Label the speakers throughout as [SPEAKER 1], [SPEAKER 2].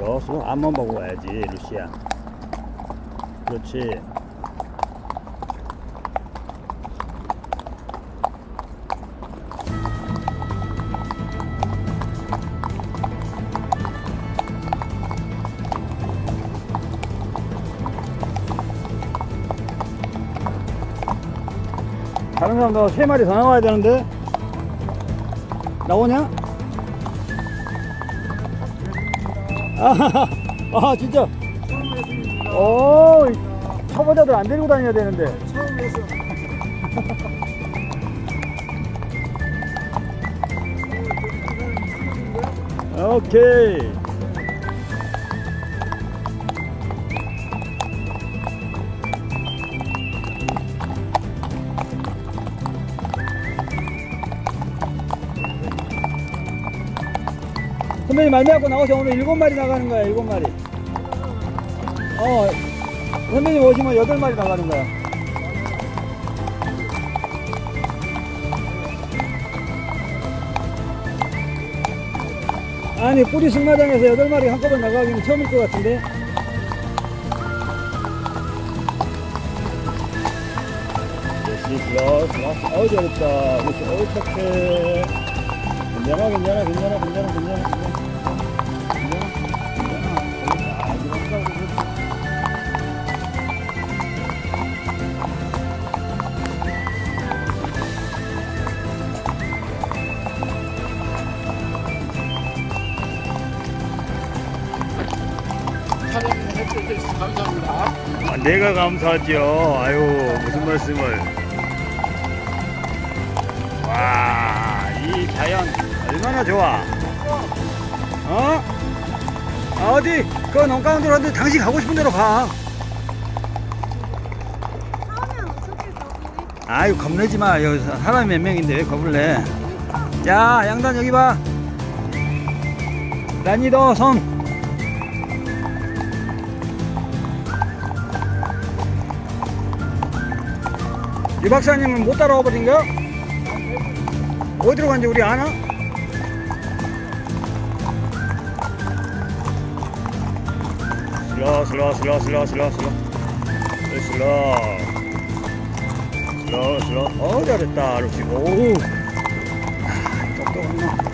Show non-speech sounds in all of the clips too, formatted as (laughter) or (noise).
[SPEAKER 1] 슬로우 슬로우 앞만 보고 가야지 루시야 그렇지. 다른 사람도 세 마리 더 나와야 되는데? 나오냐? 아, 아 진짜. 오 초보자들 안 데리고 다녀야 되는데.
[SPEAKER 2] 처음에서
[SPEAKER 1] 오케이 선배님 말미암고 나오세요 오늘 일곱 마리 나가는 거야 일곱 마리 어 선배님 오시면 여덟 마리 나가는 거야 아니 뿌리 승마장에서 여덟 마리 한꺼번에 나가기는 처음일 것 같은데 슬러 슬러 어우 잘했다 괜찮아 괜찮아 괜찮아 괜찮아 괜찮아 괜찮아 내가 감사하죠. 아유, 무슨 말씀을. 와, 이 자연 얼마나 좋아. 어? 아, 어디, 그 농가운데로 왔는데 당신 가고 싶은 대로 가. 아유, 겁내지 마. 여기 사람이 몇 명인데 왜 겁을 내. 야, 양단 여기 봐. 난이도 섬. 이 박사님은 못 따라와 버린가? 어디로 간지 우리 아나? 슬러 슬러 슬러 슬러 슬러 슬러 슬러 슬러 슬러 어 잘했다 루시 오. 아, 똑똑한 놈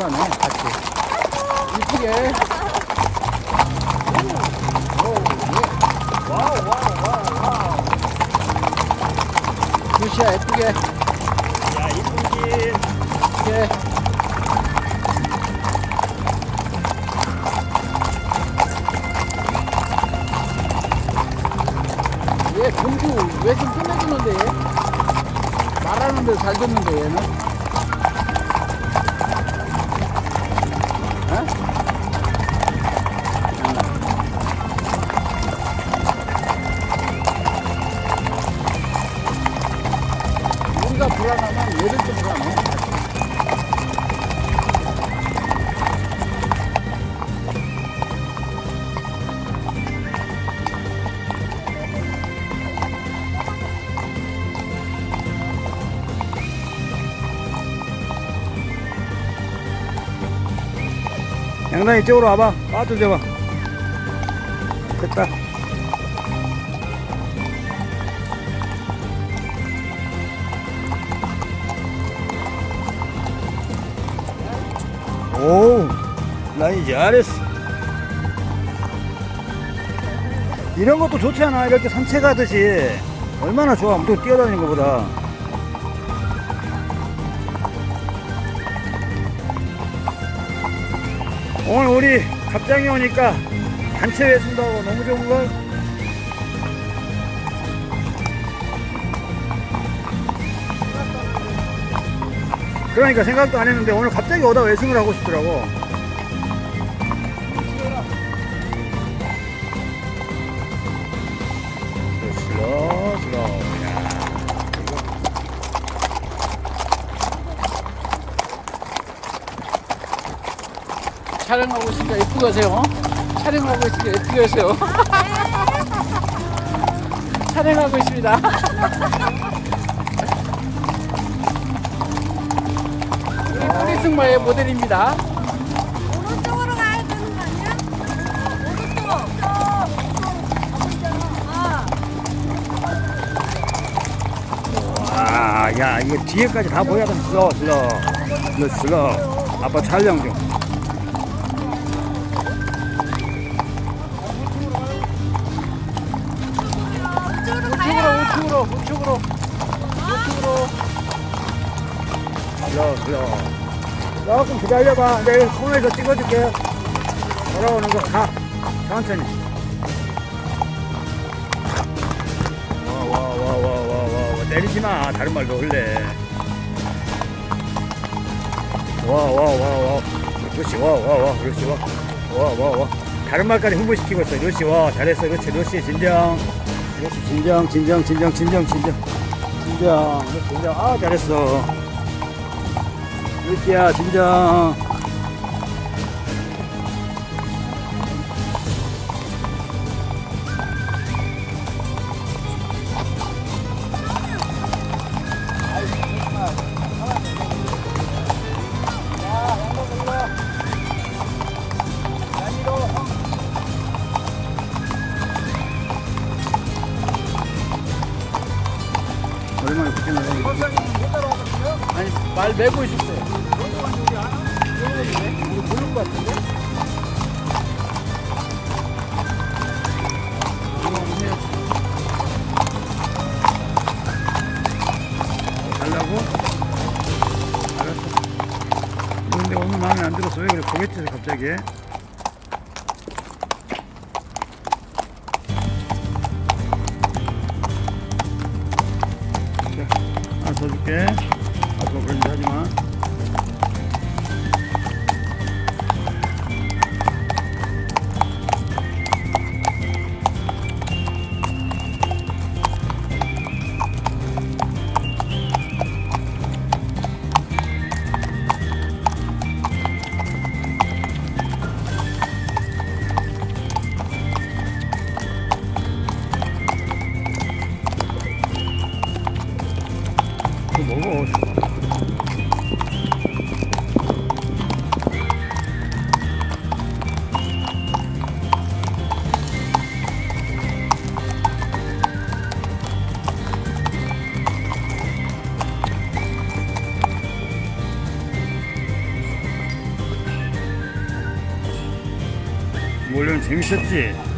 [SPEAKER 1] 그러네
[SPEAKER 2] 같이. 이쁘게.
[SPEAKER 3] 와우 와우 와우 와우. 굿이야 예쁘게.
[SPEAKER 1] 장난 이쪽으로 와봐. 빠져 줘봐. 됐다. 오, 라인 잘했어. 이런 것도 좋잖아. 이렇게 산책하듯이. 얼마나 좋아. 또 뛰어다니는 것보다. 오늘 우리 갑장이 오니까 단체 외순도 하고 너무 좋은 걸? 그러니까 생각도 안 했는데 오늘 갑자기 오다 외승을 하고 싶더라고.
[SPEAKER 2] 하고 있으니까 예쁘게 하세요. 어? 촬영하고 있으니까 예쁘게 하세요. (laughs) 촬영하고 있습니다. (laughs) 우리 프리승마의 모델입니다.
[SPEAKER 4] 오른쪽으로 가야 되는 거 아니야? 오른쪽. 아,
[SPEAKER 1] 와, 야, 이거 뒤에까지 다 보여야 돼. 슬로우, 슬로우. 슬로우, 슬로우. 아빠 촬영 중. 조금 기다려봐. 내가 코너에서 찍어줄게. 돌아오는 거 가. 천천히. 와, 와, 와, 와, 와, 와, 와. 내리지 마. 다른 말로 흘래. 와, 와, 와, 와. 그렇지, 와, 와, 와. 그렇지, 와. 와, 와, 와. 다른 말까지 흥분시키고 있어. 그렇지, 와. 잘했어. 그렇지, 그렇지. 진정. 그렇지, 진정, 진정, 진정, 진정, 진정. 진정. 진정. 아, 잘했어. 그렇지야, 진정. 고갯짓 재밌었지.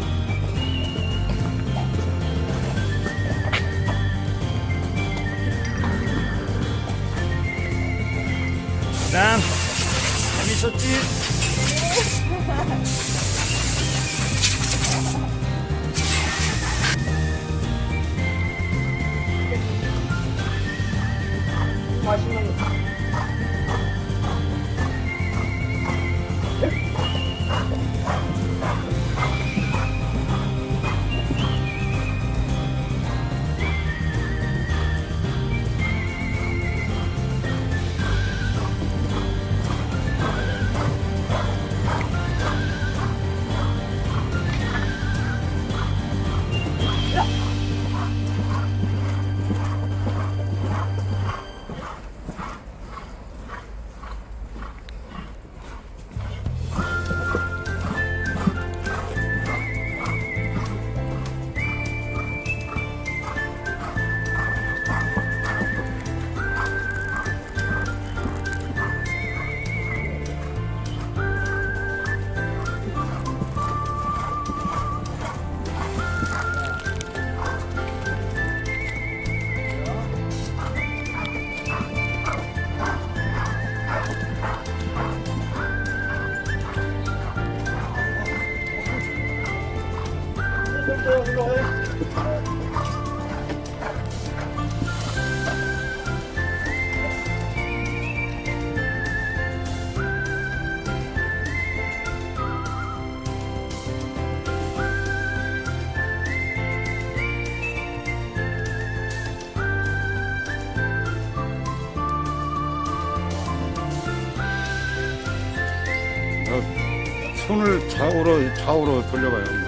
[SPEAKER 1] 손을 좌우로 좌우로 돌려봐요.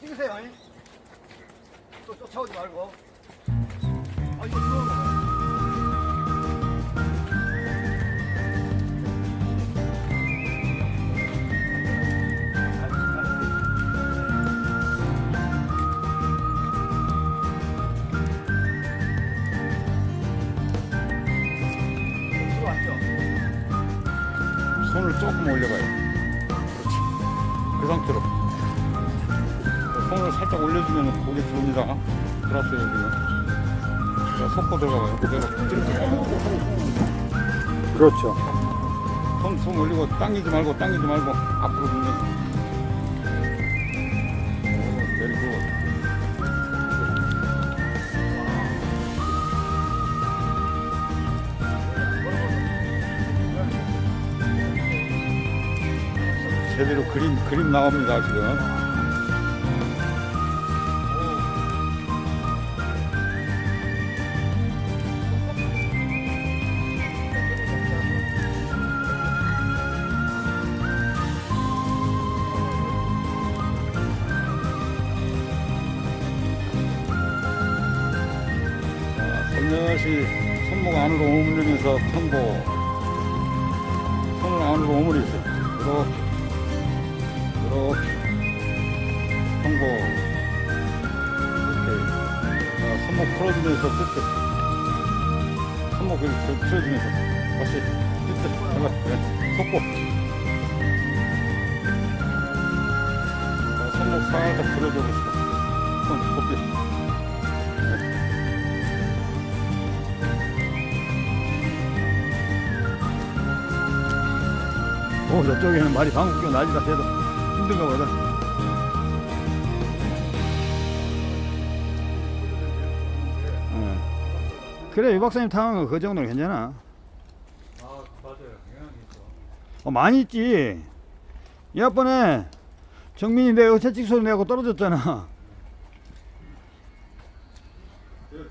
[SPEAKER 1] 찍으세요. 또 쫓아오지 말고. 아, 이거. 손 속고 들어가봐요. 그대로. 그렇죠. 손, 손 올리고 당기지 말고, 당기지 말고, 앞으로. 오, 내리고. 제대로 그림, 그림 나옵니다, 지금. 살며시 손목 안으로 오므리면서 편보. 손을 안으로 오므리세요. 이렇게 이렇게 편보. 이렇게. 자, 손목 풀어주면서 끝에 손목 이렇게 풀어주면서. 다시 끝에 네, 속보. 자, 손목 살짝 풀어줘 봅시다 손 곱게 오, 저쪽에는 말이 방금 끼고 난리가 새도 힘든가 보다. 예. 그래, 유 박사님 타는 거그 정도는 괜찮아.
[SPEAKER 5] 아 맞아요 영향이 있어
[SPEAKER 1] 어, 많이 있지. 이번에 정민이 내가 채찍 소리 내고 떨어졌잖아.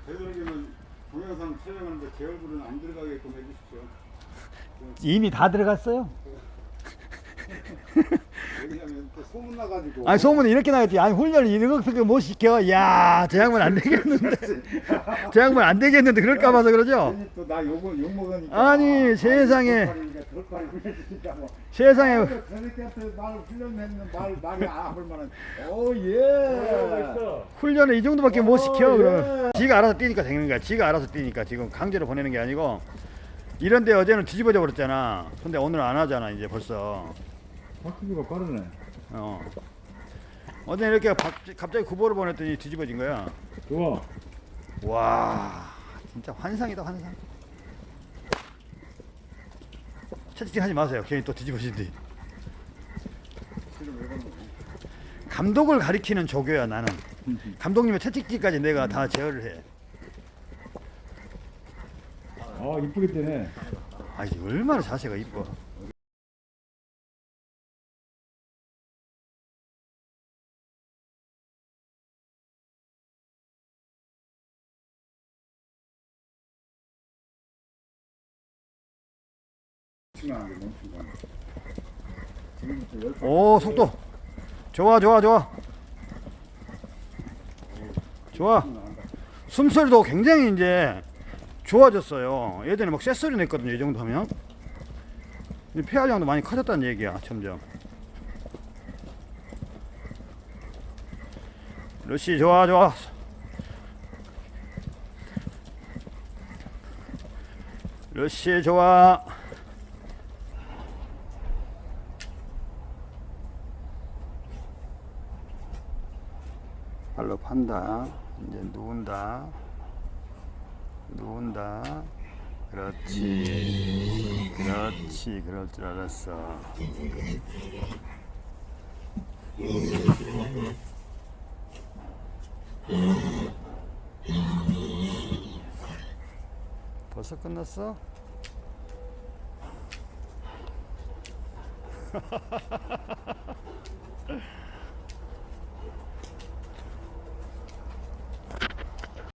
[SPEAKER 5] 되도록이면 동영상 촬영하는데 제 얼굴은 안 들어가게끔 해주십시오
[SPEAKER 1] 이미 다 들어갔어요.
[SPEAKER 5] 왜냐면 또 소문 나가지고.
[SPEAKER 1] 아니 소문이 이렇게 나겠지. 아니 훈련을 이렇게 못 시켜. 야, 저 양반 안 되겠는데. (laughs) 저 양반 안 되겠는데 그럴까 봐서 그러죠.
[SPEAKER 5] 괜히 또나 욕을 욕 먹으니까.
[SPEAKER 1] 아니, 세상에.
[SPEAKER 5] 덜빨이 훈련시키니까 뭐.
[SPEAKER 1] 세상에.
[SPEAKER 5] 저 새끼한테 말 훈련했는 말 말이 아플 만한. 오 예.
[SPEAKER 1] 훈련을 이 정도밖에 못 시켜
[SPEAKER 5] 어,
[SPEAKER 1] 그러면. 지가 알아서 뛰니까 되는 거야. 지가 알아서 뛰니까 지금 강제로 보내는 게 아니고. 이런데 어제는 뒤집어져 버렸잖아. 근데 오늘 안 하잖아 이제 벌써
[SPEAKER 5] 박수기가 빠르네.
[SPEAKER 1] 어. 어제 이렇게 박- 갑자기 구보를 보냈더니 뒤집어진 거야.
[SPEAKER 5] 좋아.
[SPEAKER 1] 와 진짜 환상이다 환상. 채찍질 하지 마세요. 괜히 또 뒤집어진디. 감독을 가리키는 조교야 나는. 감독님의 채찍질까지 내가 다 제어를 해.
[SPEAKER 5] 아 이쁘게 되네.
[SPEAKER 1] 아 이게 얼마나 자세가 이뻐 오 속도. 좋아 좋아 좋아. 좋아. 숨소리도 굉장히 이제 좋아졌어요. 예전에 막 쇳소리 냈거든요 이 정도 하면. 이제 폐활량도 많이 커졌다는 얘기야 점점. 러시 좋아 좋아. 러시 좋아 판다. 이제 누운다. 누운다. 그렇지. 그렇지. 그럴 줄 알았어. 벌써 끝났어? (laughs)